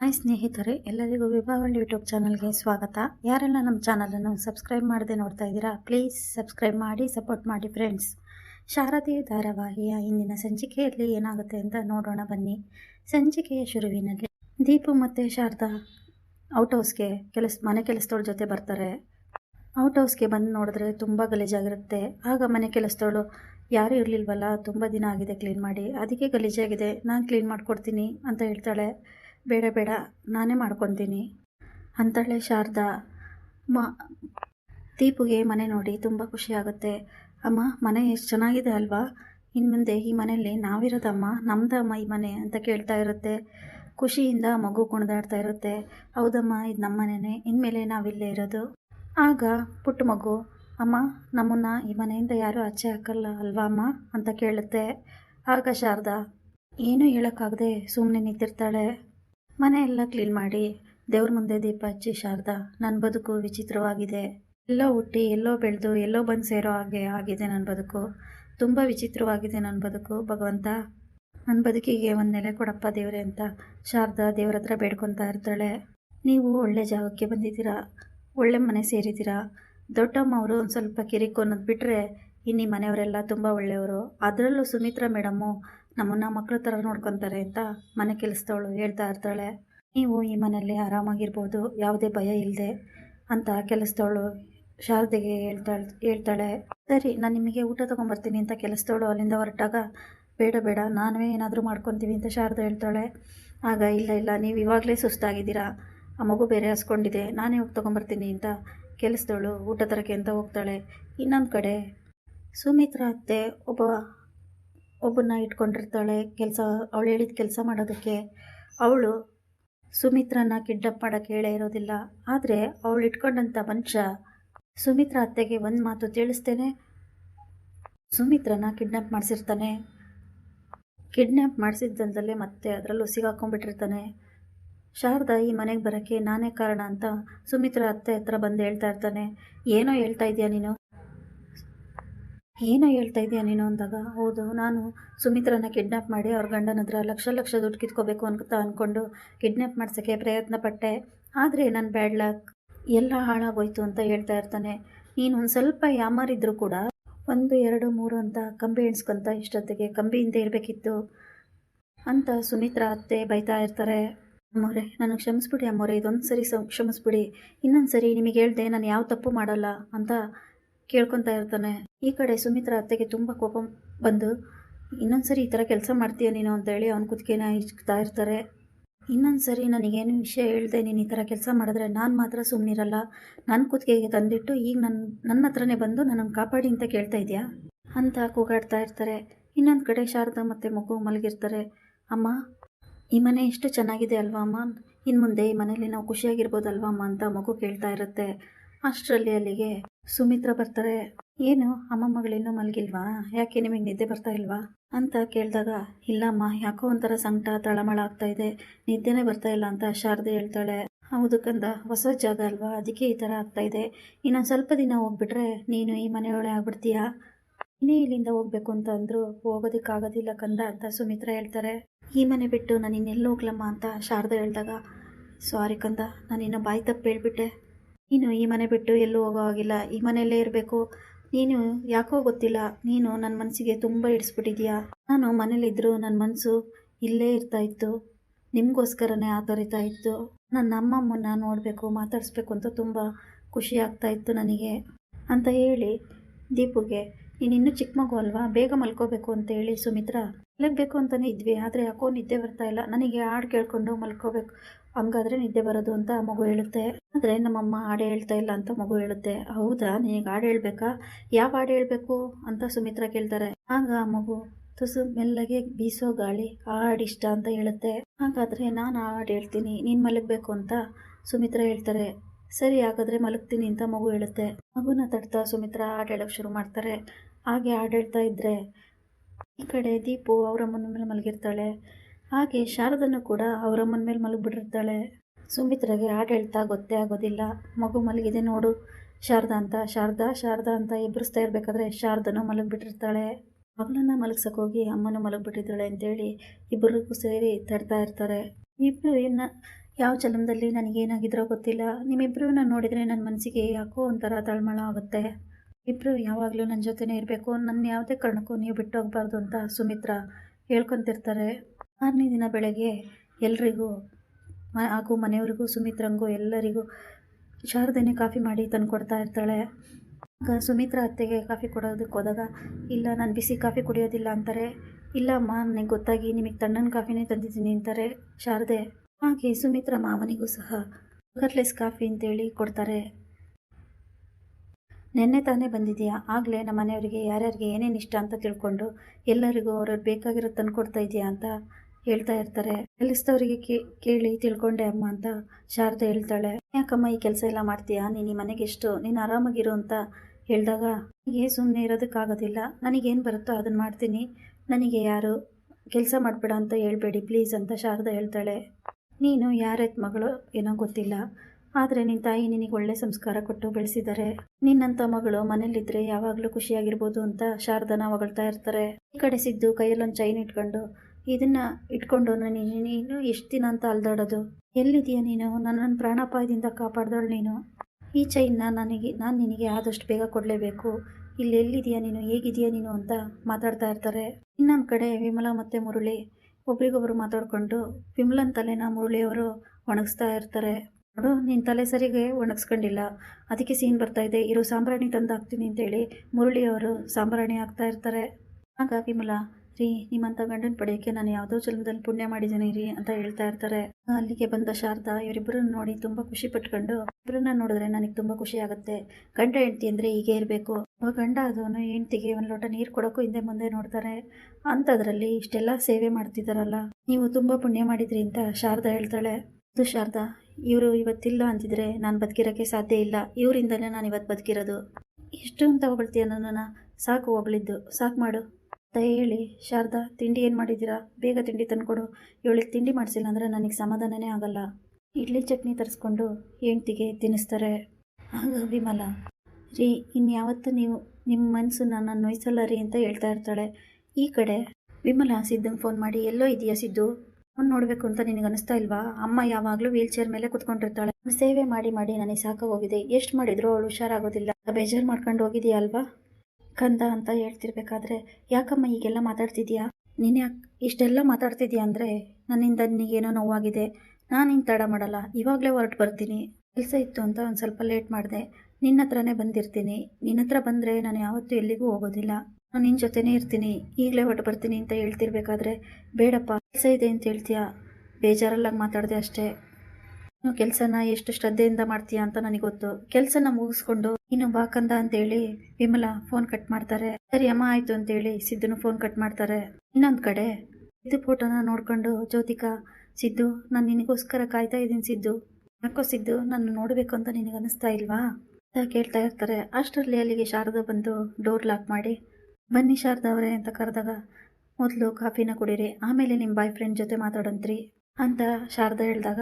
Hi ಸ್ನೇಹಿತರೆ, ಎಲ್ಲರಿಗೂ ವಿಭಾವಳಿ YouTube ಚಾನಲ್ಗೆ ಸ್ವಾಗತ. ಯಾರೆಲ್ಲ ನಮ್ಮ ಚಾನಲನ್ನು ಸಬ್ಸ್ಕ್ರೈಬ್ ಮಾಡದೆ ನೋಡ್ತಾ ಇದ್ದೀರಾ ಪ್ಲೀಸ್ ಸಬ್ಸ್ಕ್ರೈಬ್ ಮಾಡಿ ಸಪೋರ್ಟ್ ಮಾಡಿ ಫ್ರೆಂಡ್ಸ್ ಶಾರದಿ ಧಾರಾವಾಹಿಯ ಇಂದಿನ ಸಂಚಿಕೆಯಲ್ಲಿ ಏನಾಗುತ್ತೆ ಅಂತ ನೋಡೋಣ ಬನ್ನಿ. ಸಂಚಿಕೆಯ ಶುರುವಿನಲ್ಲಿ ದೀಪು ಮತ್ತು ಶಾರದಾ ಔಟ್ ಹೌಸ್ಗೆ ಕೆಲಸ, ಮನೆ ಕೆಲಸದವ್ರ ಜೊತೆ ಬರ್ತಾರೆ. ಔಟ್ ಹೌಸ್ಗೆ ಬಂದು ನೋಡಿದ್ರೆ ತುಂಬ ಗಲೀಜಾಗಿರುತ್ತೆ. ಆಗ ಮನೆ ಕೆಲಸದವಳು, ಯಾರೂ ಇರಲಿಲ್ವಲ್ಲ, ತುಂಬ ದಿನ ಆಗಿದೆ ಕ್ಲೀನ್ ಮಾಡಿ, ಅದಕ್ಕೆ ಗಲೀಜಾಗಿದೆ, ನಾನು ಕ್ಲೀನ್ ಮಾಡಿಕೊಡ್ತೀನಿ ಅಂತ ಹೇಳ್ತಾಳೆ. ಬೇಡ ಬೇಡ, ನಾನೇ ಮಾಡ್ಕೊತೀನಿ. ಅಂತಾಳೆ ಶಾರದಾ. ಮ, ದೀಪುಗೆ ಮನೆ ನೋಡಿ ತುಂಬ ಖುಷಿಯಾಗುತ್ತೆ ಅಮ್ಮ, ಮನೆ ಎಷ್ಟು ಚೆನ್ನಾಗಿದೆ ಅಲ್ವಾ? ಇನ್ನು ಮುಂದೆ ಈ ಮನೆಯಲ್ಲಿ ನಾವಿರೋದಮ್ಮ ನಮ್ದಮ್ಮ ಈ ಮನೆ ಅಂತ ಕೇಳ್ತಾ ಇರುತ್ತೆ. ಖುಷಿಯಿಂದ ಮಗು ಕುಣಿದಾಡ್ತಾ ಇರುತ್ತೆ. ಹೌದಮ್ಮ, ಇದು ನಮ್ಮ ಮನೆಯೇ ಇನ್ಮೇಲೆ ನಾವಿಲ್ಲೇ ಇರೋದು. ಆಗ ಪುಟ್ಟ ಮಗು, ಅಮ್ಮ, ನಮ್ಮನ್ನು ಈ ಮನೆಯಿಂದ ಯಾರೂ ಆಚೆ ಹಾಕಲ್ಲ ಅಲ್ವಾ ಅಮ್ಮ? ಅಂತ ಕೇಳುತ್ತೆ. ಆಗ ಶಾರದಾ, ಏನೂ ಹೇಳೋಕ್ಕಾಗದೆ ಸುಮ್ಮನೆ ನಿಂತಿರ್ತಾಳೆ? ಮನೆ ಎಲ್ಲ ಕ್ಲೀನ್ ಮಾಡಿ ದೇವ್ರ ಮುಂದೆ ದೀಪ ಹಚ್ಚಿ ಶಾರದಾ ನನ್ನ ಬದುಕು ವಿಚಿತ್ರವಾಗಿದೆ. ಎಲ್ಲೋ ಹುಟ್ಟಿ, ಎಲ್ಲೋ ಬೆಳೆದು, ಎಲ್ಲೋ ಬಂದು ಸೇರೋ ಹಾಗೆ ಆಗಿದೆ ನನ್ನ ಬದುಕು. ತುಂಬ ವಿಚಿತ್ರವಾಗಿದೆ ನನ್ನ ಬದುಕು, ಭಗವಂತ. ನನ್ನ ಬದುಕಿಗೆ ಒಂದು ನೆಲೆ ಕೊಡಪ್ಪ ದೇವ್ರೆ ಅಂತ ಶಾರದಾ ದೇವ್ರ ಹತ್ರ ಬೇಡ್ಕೊತಾ ಇರ್ತಾಳೆ. ನೀವು ಒಳ್ಳೆ ಜಾಗಕ್ಕೆ ಬಂದಿದ್ದೀರಾ? ಒಳ್ಳೆ ಮನೆ ಸೇರಿದ್ದೀರಾ? ದೊಡ್ಡಮ್ಮ ಅವರು ಒಂದು ಸ್ವಲ್ಪ ಕಿರಿಕು ಅನ್ನೋದು ಬಿಟ್ಟರೆ ಇನ್ನು ಮನೆಯವರೆಲ್ಲ ತುಂಬ ಒಳ್ಳೆಯವರು. ಅದರಲ್ಲೂ ಸುಮಿತ್ರಾ ಮೇಡಮ್ಮು ನಮ್ಮನ್ನು ಮಕ್ಕಳ ಥರ ನೋಡ್ಕೊತಾರೆ ಅಂತ ಮನೆ ಕೆಲಸದವಳು ಹೇಳ್ತಾ ಇರ್ತಾಳೆ. ನೀವು ಈ ಮನೆಯಲ್ಲಿ ಆರಾಮಾಗಿರ್ಬೋದು, ಯಾವುದೇ ಭಯ ಇಲ್ಲದೆ ಅಂತ ಕೆಲಸದವಳು ಶಾರದೆಗೆ ಹೇಳ್ತಾಳೆ ಹೇಳ್ತಾಳೆ. ಸರಿ, ನಾನು ನಿಮಗೆ ಊಟ ತೊಗೊಂಬರ್ತೀನಿ ಅಂತ ಕೆಲಸದವಳು ಅಲ್ಲಿಂದ ಹೊರಟಾಗ, ಬೇಡ ಬೇಡ ನಾನೇ ಏನಾದರೂ ಮಾಡ್ಕೊತೀವಿ ಅಂತ ಶಾರದೆ ಹೇಳ್ತಾಳೆ. ಆಗ, ಇಲ್ಲ ಇಲ್ಲ, ನೀವು ಇವಾಗಲೇ ಸುಸ್ತಾಗಿದ್ದೀರಾ? ಆ ಮಗು ಬೇರೆ ಹಸ್ಕೊಂಡಿದೆ ನಾನೇ ಹೋಗಿ ತೊಗೊಂಬರ್ತೀನಿ ಅಂತ ಕೆಲಸದವಳು ಊಟ ತರಕ್ಕೆ ಅಂತ ಹೋಗ್ತಾಳೆ. ಇನ್ನೊಂದು ಕಡೆ, ಸುಮಿತ್ರಾ ಅತ್ತೆ ಒಬ್ಬ ಒಬ್ಬನ್ನ ಇಟ್ಕೊಂಡಿರ್ತಾಳೆ, ಕೆಲಸ, ಅವಳು ಹೇಳಿದ ಕೆಲಸ ಮಾಡೋದಕ್ಕೆ. ಅವಳು ಸುಮಿತ್ರನ ಕಿಡ್ನಪ್ ಮಾಡೋಕ್ಕೆ ಹೇಳೇ ಇರೋದಿಲ್ಲ. ಆದರೆ ಅವಳು ಇಟ್ಕೊಂಡಂಥ ಮನುಷ್ಯ ಸುಮಿತ್ರ ಅತ್ತೆಗೆ ಒಂದು ಮಾತು ತಿಳಿಸ್ತೇನೆ ಸುಮಿತ್ರನ ಕಿಡ್ನಾಪ್ ಮಾಡಿಸಿರ್ತಾನೆ. ಕಿಡ್ನ್ಯಾಪ್ ಮಾಡಿಸಿದ್ದಂದಲ್ಲೇ ಮತ್ತೆ ಅದರಲ್ಲೂ ಸಿಗಾಕೊಂಡ್ಬಿಟ್ಟಿರ್ತಾನೆ. ಶಾರದಾ ಈ ಮನೆಗೆ ಬರೋಕ್ಕೆ ನಾನೇ ಕಾರಣ ಅಂತ ಸುಮಿತ್ರ ಅತ್ತೆ ಹತ್ರ ಬಂದು ಹೇಳ್ತಾ ಇರ್ತಾನೆ. ಏನೋ ಹೇಳ್ತಾ ಇದೆಯಾ ನೀನು? ಏನೋ ಹೇಳ್ತಾ ಇದೆಯಾ ನೀನು ಅಂದಾಗ? ಹೌದು, ನಾನು ಸುಮಿತ್ರನ ಕಿಡ್ನಾಪ್ ಮಾಡಿ ಅವ್ರ ಗಂಡನ ಹತ್ರ ಲಕ್ಷ ಲಕ್ಷ ದುಡ್ಡು ಕಿತ್ಕೋಬೇಕು ಅಂತ ಅಂದ್ಕೊಂಡು ಕಿಡ್ನಾಪ್ ಮಾಡ್ಸೋಕ್ಕೆ ಪ್ರಯತ್ನ ಪಟ್ಟೆ. ಆದರೆ ನನ್ನ ಬ್ಯಾಡ್ ಲಕ್ ಎಲ್ಲ ಹಾಳಾಗೋಯ್ತು ಅಂತ ಹೇಳ್ತಾ ಇರ್ತಾನೆ. ನೀನು ಒಂದು ಸ್ವಲ್ಪ ಯಾಮಾರಿದ್ರು ಕೂಡ ಒಂದು, ಎರಡು, ಮೂರು ಅಂತ ಕಂಬಿ ಎಣಿಸ್ಕೊಂತ ಇಷ್ಟೊತ್ತಿಗೆ ಕಂಬಿಯಿಂದ ಇರಬೇಕಿತ್ತು ಅಂತ ಸುಮಿತ್ರ ಅತ್ತೆ ಬೈತಾ ಇರ್ತಾರೆ. ಅಮ್ಮೋರೆ, ನನಗೆ ಕ್ಷಮಿಸ್ಬಿಡಿ ಅಮ್ಮೋರೆ ಇದೊಂದು ಸರಿ ಸ, ಕ್ಷಮಿಸ್ಬಿಡಿ. ಇನ್ನೊಂದು ಸರಿ ನಿಮಗೆ ಹೇಳ್ದೆ, ನಾನು ಯಾವ ತಪ್ಪು ಮಾಡಲ್ಲ ಅಂತ ಕೇಳ್ಕೊತಾ ಇರ್ತಾನೆ. ಈ ಕಡೆ ಸುಮಿತ್ರ ಅತ್ತೆಗೆ ತುಂಬ ಕೋಪ ಬಂದು, ಇನ್ನೊಂದ್ಸರಿ ಈ ಥರ ಕೆಲಸ ಮಾಡ್ತೀಯ ನೀನು? ಅಂತೇಳಿ ಅವ್ನ ಕುತ್ತಿಗೆನ ಇಚ್ತಾ ಇರ್ತಾರೆ. ಇನ್ನೊಂದು ಸರಿ ನನಗೇನು ವಿಷಯ ಹೇಳ್ದೆ ನೀನು ಈ ಥರ ಕೆಲಸ ಮಾಡಿದ್ರೆ ನಾನು ಮಾತ್ರ ಸುಮ್ಮನಿರಲ್ಲ ನನ್ನ ಕುತ್ತಿಗೆಗೆ ತಂದಿಟ್ಟು ಈಗ ನನ್ನ ನನ್ನ ಹತ್ರನೇ ಬಂದು ನನ್ನನ್ನು ಕಾಪಾಡಿ ಅಂತ ಕೇಳ್ತಾ ಇದೆಯಾ? ಅಂತ ಕೂಗಾಡ್ತಾ ಇರ್ತಾರೆ. ಇನ್ನೊಂದು ಕಡೆ ಶಾರದಾ ಮತ್ತು ಮಗು ಮಲಗಿರ್ತಾರೆ. ಅಮ್ಮ, ಈ ಮನೆ ಎಷ್ಟು ಚೆನ್ನಾಗಿದೆ ಅಲ್ವಾ ಅಮ್ಮ? ಇನ್ನು ಮುಂದೆ ಈ ಮನೇಲಿ ನಾವು ಖುಷಿಯಾಗಿರ್ಬೋದಲ್ವಾ ಅಮ್ಮ? ಅಂತ ಮಗು ಕೇಳ್ತಾ ಇರುತ್ತೆ. ಅಷ್ಟರಲ್ಲಿ ಅಲ್ಲಿಗೆ ಸುಮಿತ್ರ ಬರ್ತಾರೆ. ಏನು? ಅಮ್ಮ ಮಗಳಿನ್ನೂ ಮಲಗಿಲ್ವಾ? ಯಾಕೆ ನಿಮಗೆ ನಿದ್ದೆ ಬರ್ತಾ ಇಲ್ವಾ? ಅಂತ ಕೇಳಿದಾಗ ಇಲ್ಲಮ್ಮ ಯಾಕೋ ಒಂಥರ ಸಂಕಟ, ತಳಮಳ ಆಗ್ತಾ ಇದೆ. ನಿದ್ದೆನೇ ಬರ್ತಾ ಇಲ್ಲ ಅಂತ ಶಾರದೆ ಹೇಳ್ತಾಳೆ. ಹೌದು ಕಂದ, ಹೊಸ ಜಾಗ ಅಲ್ವಾ? ಅದಕ್ಕೆ ಈ ಥರ ಆಗ್ತಾ ಇದೆ. ಇನ್ನೊಂದು ಸ್ವಲ್ಪ ದಿನ ಹೋಗ್ಬಿಟ್ರೆ ನೀನು ಈ ಮನೆಯೊಳಗೆ ಆಗ್ಬಿಡ್ತೀಯಾ? ಇನ್ನೇ ಇಲ್ಲಿಂದ ಹೋಗ್ಬೇಕು ಅಂತ ಅಂದರು, ಹೋಗೋದಕ್ಕಾಗೋದಿಲ್ಲ ಕಂದ ಅಂತ ಸುಮಿತ್ರ ಹೇಳ್ತಾರೆ. ಈ ಮನೆ ಬಿಟ್ಟು ನಾನು ಇನ್ನೆಲ್ಲಿ ಹೋಗ್ಲಮ್ಮ ಅಂತ ಶಾರದೆ ಹೇಳಿದಾಗ, ಸಾರಿ ಕಂದ, ನಾನು ಇನ್ನೂ ಬಾಯಿ ತಪ್ಪು ಹೇಳ್ಬಿಟ್ಟೆ. ನೀನು ಈ ಮನೆ ಬಿಟ್ಟು ಎಲ್ಲೂ ಹೋಗೋ ಹಾಗಿಲ್ಲ. ಈ ಮನೆಯಲ್ಲೇ ಇರಬೇಕು. ನೀನು ಯಾಕೋ ಗೊತ್ತಿಲ್ಲ. ನೀನು ನನ್ನ ಮನಸ್ಸಿಗೆ ತುಂಬ ಹಿಡಿಸ್ಬಿಟ್ಟಿದ್ಯಾ ನಾನು ಮನೇಲಿದ್ದರೂ ನನ್ನ ಮನಸ್ಸು ಇಲ್ಲೇ ಇರ್ತಾ ಇತ್ತು. ನಿಮಗೋಸ್ಕರನೇ ಆತರಿತಾ ಇತ್ತು. ನನ್ನ ಅಮ್ಮಮ್ಮನ್ನ ನೋಡಬೇಕು, ಮಾತಾಡಿಸ್ಬೇಕು ಅಂತ ತುಂಬ ಖುಷಿ ಆಗ್ತಾ ಇತ್ತು ನನಗೆ. ಅಂತ ಹೇಳಿ ದೀಪುಗೆ, ನೀನು ಇನ್ನೂ ಚಿಕ್ಕ ಮಗು ಅಲ್ವಾ? ಬೇಗ ಮಲ್ಕೋಬೇಕು ಅಂತ ಹೇಳಿ ಸುಮಿತ್ರ, ಮಲಗಬೇಕು ಅಂತಲೇ ಇದ್ವಿ. ಆದರೆ ಯಾಕೋ ನಿದ್ದೆ ಬರ್ತಾ ಇಲ್ಲ. ನನಗೆ ಹಾಡು ಕೇಳಿಕೊಂಡು ಮಲ್ಕೋಬೇಕು. ಹಂಗಾದ್ರೆ ನಿದ್ದೆ ಬರೋದು ಅಂತ ಮಗು ಹೇಳುತ್ತೆ. ಆದರೆ ನಮ್ಮಮ್ಮ ಹಾಡು ಹೇಳ್ತಾ ಇಲ್ಲ ಅಂತ ಮಗು ಹೇಳುತ್ತೆ. ಹೌದಾ? ನಿನಗೆ ಹಾಡು ಹೇಳ್ಬೇಕಾ? ಯಾವ ಹಾಡು ಹೇಳಬೇಕು? ಅಂತ ಸುಮಿತ್ರ ಕೇಳ್ತಾರೆ. ಆಗ ಆ ಮಗು, ತುಸು ಮೆಲ್ಲಗೆ ಬೀಸೋ ಗಾಳಿ ಆ ಇಷ್ಟ ಅಂತ ಹೇಳುತ್ತೆ. ಹಾಗಾದರೆ ನಾನು ಆ ಹಾಡು ಹೇಳ್ತೀನಿ, ನೀನು ಮಲಗಬೇಕು ಅಂತ ಸುಮಿತ್ರ ಹೇಳ್ತಾರೆ. ಸರಿ, ಹಾಗಾದರೆ ಮಲಗ್ತೀನಿ ಅಂತ ಮಗು ಹೇಳುತ್ತೆ. ಮಗುನ ತಡ್ತಾ ಸುಮಿತ್ರ ಹಾಡು ಹೇಳೋಕ್ಕೆ ಶುರು ಮಾಡ್ತಾರೆ. ಹಾಗೆ ಹಾಡು ಹೇಳ್ತಾ ಇದ್ದರೆ ಈ ಕಡೆ ದೀಪು ಅವರಮ್ಮನ ಮೇಲೆ ಮಲಗಿರ್ತಾಳೆ. ಹಾಗೆ ಶಾರದನ್ನು ಕೂಡ ಅವರಮ್ಮನ ಮೇಲೆ ಮಲಗಿಬಿಟ್ಟಿರ್ತಾಳೆ. ಸುಮಿತ್ರಾಗೆ ಹಾಡು ಹೇಳ್ತಾ ಗೊತ್ತೇ ಆಗೋದಿಲ್ಲ. ಮಗು ಮಲಗಿದೆ ನೋಡು, ಶಾರದಾ ಅಂತ. ಶಾರದಾ ಶಾರದಾ ಅಂತ ಎಬ್ಬರಿಸ್ತಾ ಇರಬೇಕಾದ್ರೆ ಶಾರದನು ಮಲಗಿಬಿಟ್ಟಿರ್ತಾಳೆ. ಮಗಳನ್ನ ಮಲಗ್ಸೋಕ್ಕೋಗಿ ಅಮ್ಮನೂ ಮಲಗಿಬಿಟ್ಟಿದ್ದಾಳೆ ಅಂತೇಳಿ ಇಬ್ಬರಿಗೂ ಸೇರಿ ತಡ್ತಾ ಇರ್ತಾರೆ. ಇಬ್ಬರು ಇನ್ನು ಯಾವ ಚಲಮದಲ್ಲಿ ನನಗೇನಾಗಿದ್ರೋ ಗೊತ್ತಿಲ್ಲ. ನಿಮ್ಮಿಬ್ಬರನ್ನ ನೋಡಿದರೆ ನನ್ನ ಮನಸ್ಸಿಗೆ ಯಾಕೋ ಒಂಥರ ತಳಮಳ ಆಗುತ್ತೆ. ಇಬ್ಬರು ಯಾವಾಗಲೂ ನನ್ನ ಜೊತೆನೇ ಇರಬೇಕು. ನನ್ನ ಯಾವುದೇ ಕಾರಣಕ್ಕೂ ನೀವು ಬಿಟ್ಟು ಹೋಗ್ಬಾರ್ದು ಅಂತ ಸುಮಿತ್ರಾ ಹೇಳ್ಕೊತಿರ್ತಾರೆ. ಮಾರನೇ ದಿನ ಬೆಳಗ್ಗೆ ಎಲ್ರಿಗೂ, ಮ, ಹಾಗೂ ಮನೆಯವ್ರಿಗೂ ಸುಮಿತ್ರಂಗೂ ಎಲ್ಲರಿಗೂ ಶಾರದೇನೆ ಕಾಫಿ ಮಾಡಿ ತಂದು ಕೊಡ್ತಾ ಇರ್ತಾಳೆ. ಆಗ ಸುಮಿತ್ರ ಅತ್ತೆಗೆ ಕಾಫಿ ಕೊಡೋದಕ್ಕೆ ಹೋದಾಗ, ಇಲ್ಲ, ನಾನು ಬಿಸಿ ಕಾಫಿ ಕುಡಿಯೋದಿಲ್ಲ ಅಂತಾರೆ. ಇಲ್ಲ, ಅಮ್ಮ, ನನಗೆ ಗೊತ್ತಾಗಿ ನಿಮಗೆ ತಣ್ಣನ ಕಾಫಿನೇ ತಂದಿದ್ದೀನಿ ಅಂತಾರೆ ಶಾರದೆ. ಹಾಗೆ ಸುಮಿತ್ರ ಮಾವನಿಗೂ ಸಹ ಶುಗರ್ಲೆಸ್ ಕಾಫಿ ಅಂತೇಳಿ ಕೊಡ್ತಾರೆ. ನೆನ್ನೆ ತಾನೇ ಬಂದಿದೆಯಾ ಆಗಲೇ ನಮ್ಮ ಮನೆಯವರಿಗೆ ಯಾರ್ಯಾರಿಗೆ ಏನೇನು ಇಷ್ಟ ಅಂತ ತಿಳ್ಕೊಂಡು ಎಲ್ಲರಿಗೂ ಅವ್ರವ್ರು ಬೇಕಾಗಿರೋದು ತಂದು ಕೊಡ್ತಾ ಇದೆಯಾ ಅಂತ ಹೇಳ್ತಾ ಇರ್ತಾರೆ. ಕೆಲಸದವರಿಗೆ ಕೇಳಿ ತಿಳ್ಕೊಂಡೆ ಅಮ್ಮ ಅಂತ ಶಾರದೆ ಹೇಳ್ತಾಳೆ. ಯಾಕಮ್ಮ ಈ ಕೆಲಸ ಎಲ್ಲ ಮಾಡ್ತೀಯಾ? ನೀನು ಮನೆಗೆ ಎಷ್ಟು ನೀನು ಆರಾಮಾಗಿರು ಅಂತ ಹೇಳಿದಾಗ, ನನಗೆ ಸುಮ್ಮನೆ ಇರೋದಕ್ಕಾಗೋದಿಲ್ಲ. ನನಗೇನು ಬರುತ್ತೋ ಅದನ್ನು ಮಾಡ್ತೀನಿ. ನನಗೆ ಯಾರು ಕೆಲಸ ಮಾಡಬೇಡ ಅಂತ ಹೇಳ್ಬೇಡಿ, ಪ್ಲೀಸ್ ಅಂತ ಶಾರದಾ ಹೇಳ್ತಾಳೆ. ನೀನು ಯಾರೆತ್ ಮಗಳು ಏನೋ ಗೊತ್ತಿಲ್ಲ. ಆದರೆ ನಿನ್ನ ತಾಯಿ ನಿನಗೆ ಒಳ್ಳೆ ಸಂಸ್ಕಾರ ಕೊಟ್ಟು ಬೆಳೆಸಿದ್ದಾರೆ. ನಿನ್ನಂಥ ಮಗಳು ಮನೇಲಿದ್ದರೆ ಯಾವಾಗಲೂ ಖುಷಿಯಾಗಿರ್ಬೋದು ಅಂತ ಶಾರದನ ಹೊಗಳ್ತಾ ಇರ್ತಾರೆ. ಈ ಕಡೆ ಸಿದ್ದು ಕೈಯಲ್ಲೊಂದು ಚೈನ್ ಇಟ್ಕೊಂಡು ಇದನ್ನ ಇಟ್ಕೊಂಡು ನಾನು ನೀನು ಎಷ್ಟು ದಿನ ಅಂತ ಅಲ್ದಾಡೋದು? ಎಲ್ಲಿದೆಯಾ ನೀನು? ನನ್ನನ್ನು ಪ್ರಾಣಾಪಾಯದಿಂದ ಕಾಪಾಡ್ದಳು ನೀನು. ಈ ಚೈನ್ನ ನನಗೆ, ನಾನು ನಿನಗೆ ಆದಷ್ಟು ಬೇಗ ಕೊಡಲೇಬೇಕು. ಇಲ್ಲಿ ಎಲ್ಲಿದೆಯಾ ನೀನು? ಹೇಗಿದೆಯಾ ನೀನು ಅಂತ ಮಾತಾಡ್ತಾ ಇರ್ತಾರೆ. ಇನ್ನೊಂದು ಕಡೆ ವಿಮಲಾ ಮತ್ತು ಮುರುಳಿ ಒಬ್ರಿಗೊಬ್ರು ಮಾತಾಡಿಕೊಂಡು ವಿಮಲನ್ ತಲೆನ ಮುರುಳಿಯವರು ಒಣಗಿಸ್ತಾ ಇರ್ತಾರೆ. ನೋಡು ನಿನ್ನ ತಲೆ ಸರಿಗೆ ಒಣಗಿಸ್ಕೊಂಡಿಲ್ಲ. ಅದಕ್ಕೆ ಸೀನ್ ಬರ್ತಾ ಇದೆ. ಇರೋ, ಸಾಂಬ್ರಾಣಿ ತಂದು ಹಾಕ್ತೀನಿ ಅಂತೇಳಿ ಮುರುಳಿಯವರು ಸಾಂಬ್ರಾಣಿ ಆಗ್ತಾ ಇರ್ತಾರೆ. ಆಗ ವಿಮಲಾ ರೀ ನಿಮ್ಮಂಥ ಗಂಡನ ಪಡೆಯೋಕ್ಕೆ ನಾನು ಯಾವುದೋ ಜನ್ಮದಲ್ಲಿ ಪುಣ್ಯ ಮಾಡಿದ್ದೀನಿ ರೀ ಅಂತ ಹೇಳ್ತಾ ಇರ್ತಾರೆ. ಅಲ್ಲಿಗೆ ಬಂದ ಶಾರದಾ, ಇವರಿಬ್ಬರನ್ನ ನೋಡಿ ತುಂಬ ಖುಷಿ ಪಟ್ಕೊಂಡು, ಇಬ್ಬರನ್ನ ನೋಡಿದ್ರೆ ನನಗೆ ತುಂಬ ಖುಷಿ ಆಗುತ್ತೆ. ಗಂಡ ಹೆಂಡ್ತಿ ಅಂದರೆ ಹೀಗೆ ಇರಬೇಕು. ಗಂಡ ಅದವನು ಹೆಂಡ್ತಿಗೆ ಒಂದು ಲೋಟ ನೀರು ಕೊಡೋಕ್ಕೂ ಹಿಂದೆ ಮುಂದೆ ನೋಡ್ತಾರೆ. ಅಂಥದ್ರಲ್ಲಿ ಇಷ್ಟೆಲ್ಲ ಸೇವೆ ಮಾಡ್ತಿದ್ದಾರಲ್ಲ ನೀವು ತುಂಬ ಪುಣ್ಯ ಮಾಡಿದ್ರಿ ಅಂತ ಶಾರದಾ ಹೇಳ್ತಾಳೆ. ಅದು ಶಾರದಾ, ಇವರು ಇವತ್ತಿಲ್ಲ ಅಂತಿದ್ರೆ ನಾನು ಬದುಕಿರೋಕ್ಕೆ ಸಾಧ್ಯ ಇಲ್ಲ. ಇವರಿಂದಲೇ ನಾನು ಇವತ್ತು ಬದುಕಿರೋದು. ಎಷ್ಟು ಅಂತ ಹೊಗಳ್ತೀಯ ನನ್ನನ್ನು? ಸಾಕು ಹೊಗಳಿದ್ದು. ಸಾಕು ಮಾಡು. ಅಂತ ಹೇಳಿ ಶಾರದಾ, ತಿಂಡಿ ಏನು ಮಾಡಿದ್ದೀರಾ? ಬೇಗ ತಿಂಡಿ ತಂದುಕೊಡು. ಇವಳಿಗೆ ತಿಂಡಿ ಮಾಡಿಸಿಲ್ಲ ಅಂದರೆ ನನಗೆ ಸಮಾಧಾನನೇ ಆಗಲ್ಲ. ಇಡ್ಲಿ ಚಟ್ನಿ ತರಿಸ್ಕೊಂಡು ಹೆಂಡ್ತಿಗೆ ತಿನ್ನಿಸ್ತಾರೆ. ಆಗ ವಿಮಲ, ರೀ, ಇನ್ಯಾವತ್ತೂ ನೀವು ನಿಮ್ಮ ಮನಸ್ಸು ನನ್ನ ನೋಯ್ಸಲ್ಲ ರೀ ಅಂತ ಹೇಳ್ತಾ ಇರ್ತಾಳೆ. ಈ ಕಡೆ ವಿಮಲ ಸಿದ್ದಂಗೆ ಫೋನ್ ಮಾಡಿ, ಎಲ್ಲೋ ಇದೆಯಾ ಸಿದ್ದು? ಅವ್ನು ನೋಡಬೇಕು ಅಂತ ನಿನಗೆ ಅನಿಸ್ತಾ ಇಲ್ವಾ? ಅಮ್ಮ ಯಾವಾಗಲೂ ವೀಲ್ ಚೇರ್ ಮೇಲೆ ಕುತ್ಕೊಂಡಿರ್ತಾಳೆ. ಸೇವೆ ಮಾಡಿ ಮಾಡಿ ನನಗೆ ಸಾಕಾಗೋಗಿದೆ. ಎಷ್ಟು ಮಾಡಿದ್ರು ಅವಳು ಹುಷಾರಾಗೋದಿಲ್ಲ. ಬೇಜಾರು ಮಾಡ್ಕೊಂಡು ಹೋಗಿದೆಯಾ ಅಲ್ವಾ? ಕಂದ ಅಂತ ಹೇಳ್ತಿರ್ಬೇಕಾದ್ರೆ, ಯಾಕಮ್ಮ ಈಗೆಲ್ಲ ಮಾತಾಡ್ತಿದ್ಯಾ? ನೀನು ಯಾಕೆ ಇಷ್ಟೆಲ್ಲ ಮಾತಾಡ್ತಿದ್ಯಾ ಅಂದರೆ, ನನ್ನಿಂದ ನಿನಗೇನೋ ನೋವಾಗಿದೆ. ನಾನು ಇನ್ನು ತಡ ಮಾಡಲ್ಲ, ಇವಾಗಲೇ ಹೊರಟು ಬರ್ತೀನಿ. ಕೆಲಸ ಇತ್ತು ಅಂತ ಒಂದು ಸ್ವಲ್ಪ ಲೇಟ್ ಮಾಡಿದೆ. ನಿನ್ನ ಹತ್ರನೇ ಬಂದಿರ್ತೀನಿ. ನಿನ್ನ ಹತ್ರ ಬಂದರೆ ನಾನು ಯಾವತ್ತೂ ಎಲ್ಲಿಗೂ ಹೋಗೋದಿಲ್ಲ. ನಾನು ನಿನ್ನ ಜೊತೆನೇ ಇರ್ತೀನಿ. ಈಗಲೇ ಹೊರಟು ಬರ್ತೀನಿ ಅಂತ ಹೇಳ್ತಿರ್ಬೇಕಾದ್ರೆ, ಬೇಡಪ್ಪ, ಕೆಲಸ ಇದೆ ಅಂತ ಹೇಳ್ತೀಯಾ? ಬೇಜಾರಲ್ಲಾಗಿ ಮಾತಾಡಿದೆ ಅಷ್ಟೇ. ಕೆಲಸನ ಎಷ್ಟು ಶ್ರದ್ಧೆಯಿಂದ ಮಾಡ್ತೀಯಾ ಅಂತ ನನಗೆ ಗೊತ್ತು. ಕೆಲಸನ ಮುಗಿಸ್ಕೊಂಡು, ಇನ್ನು ಬಾಕಂದ ಅಂತೇಳಿ ವಿಮಲ ಫೋನ್ ಕಟ್ ಮಾಡ್ತಾರೆ. ಸರಿ ಅಮ್ಮ, ಆಯ್ತು ಅಂತ ಹೇಳಿ ಸಿದ್ದುನು ಫೋನ್ ಕಟ್ ಮಾಡ್ತಾರೆ. ಇನ್ನೊಂದು ಕಡೆ ಸಿದ್ದು ಫೋಟೋನ ನೋಡ್ಕೊಂಡು ಜ್ಯೋತಿಕಾ, ಸಿದ್ದು, ನಾನು ನಿನಗೋಸ್ಕರ ಕಾಯ್ತಾ ಇದ್ದೀನಿ ಸಿದ್ದು. ಯಾಕೋ ಸಿದ್ದು, ನಾನು ನೋಡಬೇಕು ಅಂತ ನಿನಗೆ ಅನಿಸ್ತಾ ಇಲ್ವಾ? ಅಂತ ಕೇಳ್ತಾ ಇರ್ತಾರೆ. ಅಷ್ಟರಲ್ಲಿ ಅಲ್ಲಿಗೆ ಶಾರದಾ ಬಂದು ಡೋರ್ ಲಾಕ್ ಮಾಡಿ, ಬನ್ನಿ ಶಾರದಾ ಅವರೇ ಅಂತ ಕರೆದಾಗ, ಮೊದಲು ಕಾಫಿನ ಕುಡೀರಿ, ಆಮೇಲೆ ನಿಮ್ಮ ಬಾಯ್ ಫ್ರೆಂಡ್ ಜೊತೆ ಮಾತಾಡಂತ್ರಿ ಅಂತ ಶಾರದಾ ಹೇಳಿದಾಗ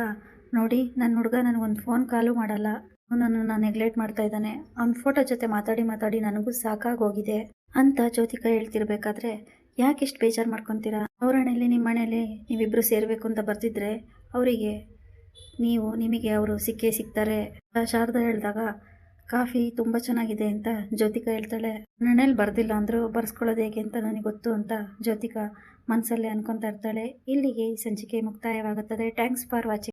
ನೋಡಿ ನನ್ನ ಹುಡುಗ ನನಗೊಂದು ಫೋನ್ ಕಾಲು ಮಾಡಲ್ಲ. ನನ್ನನ್ನು ನೆಗ್ಲೆಕ್ಟ್ ಮಾಡ್ತಾ ಇದ್ದಾನೆ. ಅವ್ನ ಫೋಟೋ ಜೊತೆ ಮಾತಾಡಿ ಮಾತಾಡಿ ನನಗೂ ಸಾಕಾಗೋಗಿದೆ ಅಂತ ಜ್ಯೋತಿಕ ಹೇಳ್ತಿರ್ಬೇಕಾದ್ರೆ, ಯಾಕೆ ಇಷ್ಟು ಬೇಜಾರು ಮಾಡ್ಕೊತೀರಾ? ಅವ್ರ ಹಣೆಯಲ್ಲಿ ನಿಮ್ಮ ಮನೆಯಲ್ಲಿ ನೀವಿಬ್ಬರು ಸೇರಬೇಕು ಅಂತ ಬರ್ತಿದ್ರೆ ಅವರಿಗೆ ನೀವು, ನಿಮಗೆ ಅವರು ಸಿಕ್ಕೇ ಸಿಗ್ತಾರೆ ಶಾರದಾ ಹೇಳಿದಾಗ, ಕಾಫಿ ತುಂಬ ಚೆನ್ನಾಗಿದೆ ಅಂತ ಜ್ಯೋತಿಕಾ ಹೇಳ್ತಾಳೆ. ನನ್ನಲ್ಲಿ ಬರ್ದಿಲ್ಲ ಅಂದರೂ ಬರ್ಸ್ಕೊಳ್ಳೋದು ಹೇಗೆ ಅಂತ ನನಗೆ ಗೊತ್ತು ಅಂತ ಜ್ಯೋತಿಕಾ ಮನಸ್ಸಲ್ಲೇ ಅನ್ಕೊತಾ ಇರ್ತಾಳೆ. ಇಲ್ಲಿಗೆ ಈ ಸಂಚಿಕೆ ಮುಕ್ತಾಯವಾಗುತ್ತದೆ. Thanks for watching